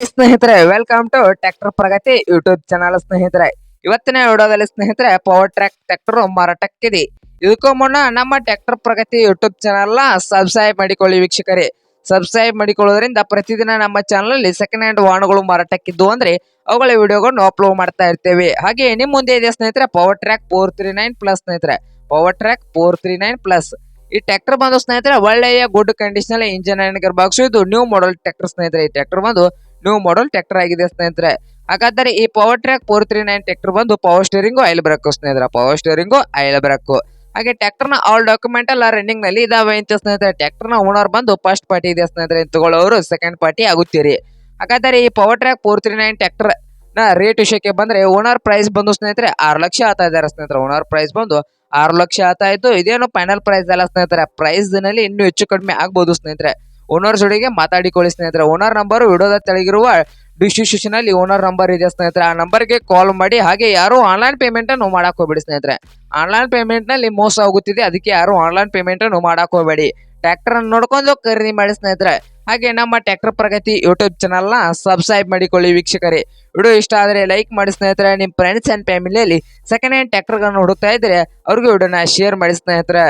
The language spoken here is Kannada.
ಸ್ನೇಹಿತರೆ welcome to tractor Pragati YouTube channel ಸ್ನೇಹಿತರೆ. ಇವತ್ತಿನ ವಿಡಿಯೋದಲ್ಲಿ ಸ್ನೇಹಿತರೆ ಪವರ್ ಟ್ರ್ಯಾಕ್ ಟ್ರ್ಯಾಕ್ಟರ್ ಮಾರಾಟಕ್ಕಿದೆ. ಇದಕ್ಕೂ ಮುನ್ನ ನಮ್ಮ ಟ್ರ್ಯಾಕ್ಟರ್ ಪ್ರಗತಿ ಯೂಟ್ಯೂಬ್ ಚಾನಲ್ನ ಸಬ್ಸ್ಕ್ರೈಬ್ ಮಾಡಿಕೊಳ್ಳಿ ವೀಕ್ಷಕರೇ. ಸಬ್ಸ್ಕ್ರೈಬ್ ಮಾಡಿಕೊಳ್ಳೋದ್ರಿಂದ ಪ್ರತಿದಿನ ನಮ್ಮ ಚಾನಲ್ ಅಲ್ಲಿ ಸೆಕೆಂಡ್ ಹ್ಯಾಂಡ್ ವಾಹನಗಳು ಮಾರಾಟಕ್ಕಿದ್ದು ಅಂದ್ರೆ ಅವುಗಳ ವಿಡಿಯೋಗಳನ್ನು ಅಪ್ಲೋಡ್ ಮಾಡ್ತಾ ಇರ್ತೇವೆ. ಹಾಗೆ ನಿಮ್ಮ ಮುಂದೆ ಇದೆ ಸ್ನೇಹಿತರೆ power track four three nine plus ಸ್ನೇಹಿತರೆ. Power track four three nine plus ಈ ಟ್ರ್ಯಾಕ್ಟರ್ ಬಂದು ಸ್ನೇಹಿತರೆ, ಒಳ್ಳೆಯ good condition engine and box ಇದು ನ್ಯೂ ಮಾಡಲ್ ಟ್ರ್ಯಾಕ್ಟರ್ ಸ್ನೇಹಿತರೆ. ಈ ಟ್ರ್ಯಾಕ್ಟರ್ ಬಂದು ನ್ಯೂ ಮಾಡಲ್ ಟ್ರ್ಯಾಕ್ಟರ್ ಆಗಿದೆ ಸ್ನೇಹಿತರೆ. ಹಾಗಾದ್ರೆ ಈ power track four three nine tractor ಬಂದು ಪವರ್ ಸ್ಟೇರಿಂಗು ಆಯಿಲ್ ಬ್ರೇಕ್ ಸ್ನೇಹಿತರೆ. ಪವರ್ ಸ್ಟೇರಿಂಗು ಆಯಿಲ್ ಬ್ರೇಕ್ ಹಾಗೆ ಟ್ರ್ಯಾಕ್ಟರ್ನ ಆಲ್ ಡಾಕ್ಯುಮೆಂಟ್ ಎಲ್ಲ ರನ್ನಿಂಗ್ನಲ್ಲಿ ಇದಾವೆ ಅಂತ ಸ್ನೇಹಿತರೆ. ಟ್ರ್ಯಾಕ್ಟರ್ನ ಓನರ್ ಬಂದು ಫಸ್ಟ್ ಪಾರ್ಟಿ ಇದೆ ಸ್ನೇಹಿತರೆ ತಗೊಳ್ಳೋರು ಸೆಕೆಂಡ್ ಪಾರ್ಟಿ ಆಗುತ್ತೀರಿ. ಹಾಗಾದರೆ ಈ power track four three nine ಟ್ರ್ಯಾಕ್ಟರ್ನ ರೇಟ್ ವಿಷಯಕ್ಕೆ ಬಂದ್ರೆ ಓನರ್ ಪ್ರೈಸ್ ಬಂದು ಸ್ನೇಹಿತರೆ ಆರು ಲಕ್ಷ ಆತಾ ಇದ್ದಾರೆ ಸ್ನೇಹಿತರೆ. ಓನರ್ ಪ್ರೈಸ್ ಬಂದು ಆರು ಲಕ್ಷ ಆತಾ ಇದ್ದು, ಇದೇನು ಫೈನಲ್ ಪ್ರೈಸ್ ಅಲ್ಲ ಸ್ನೇಹಿತರೆ. ಪ್ರೈಸ್ನಲ್ಲಿ ಇನ್ನೂ ಹೆಚ್ಚು ಕಡಿಮೆ ಆಗ್ಬೋದು ಸ್ನೇಹಿತರೆ. ಓನರ್ ಜೊತೆಗೆ ಮಾತಾಡಿಕೊಳ್ಳಿ ಸ್ನೇಹಿತರೆ ಓನರ್ ನಂಬರ್ ವಿಡಿಯೋದ ತೆಳಗಿರುವ ಡಿಸ್ಕ್ರಿಪ್ಷನ್ ಅಲ್ಲಿ ಓನರ್ ನಂಬರ್ ಇದೆ ಸ್ನೇಹಿತರೆ? ಆ ನಂಬರ್ಗೆ ಕಾಲ್ ಮಾಡಿ, ಹಾಗೆ ಯಾರು ಆನ್ಲೈನ್ ಪೇಮೆಂಟ್ ಅನ್ನು ಮಾಡಕ್ ಹೋಗ್ಬೇಡಿ ಸ್ನೇಹಿತರೆ. ಆನ್ಲೈನ್ ಪೇಮೆಂಟ್ನಲ್ಲಿ ಮೋಸ ಆಗುತ್ತಿದೆ, ಅದಕ್ಕೆ ಯಾರು ಆನ್ಲೈನ್ ಪೇಮೆಂಟ್ ಅನ್ನು ಮಾಡಕ್ ಹೋಗಬೇಡಿ. ಟ್ರ್ಯಾಕ್ಟರ್ ಅನ್ನು ನೋಡ್ಕೊಂಡು ಖರೀದಿ ಮಾಡಿ ಸ್ನೇಹಿತರೆ. ಹಾಗೆ ನಮ್ಮ ಟ್ರ್ಯಾಕ್ಟರ್ ಪ್ರಗತಿ ಯೂಟ್ಯೂಬ್ ಚಾನಲ್ನ ಸಬ್ಸ್ಕ್ರೈಬ್ ಮಾಡಿಕೊಳ್ಳಿ ವೀಕ್ಷಕರೇ. ವಿಡಿಯೋ ಇಷ್ಟ ಆದರೆ ಲೈಕ್ ಮಾಡಿ ಸ್ನೇಹಿತರೆ ನಿಮ್ಮ ಫ್ರೆಂಡ್ಸ್ ಅಂಡ್ ಫ್ಯಾಮಿಲಿಯಲ್ಲಿ ಸೆಕೆಂಡ್ ಹ್ಯಾಂಡ್ ಟ್ರ್ಯಾಕ್ಟರ್ಗಳನ್ನು ಹುಡುಕ್ತಾ ಇದ್ದರೆ ಅವ್ರಿಗೂ ವಿಡಿಯೋನ ಶೇರ್ ಮಾಡಿ ಸ್ನೇಹಿತರೆ.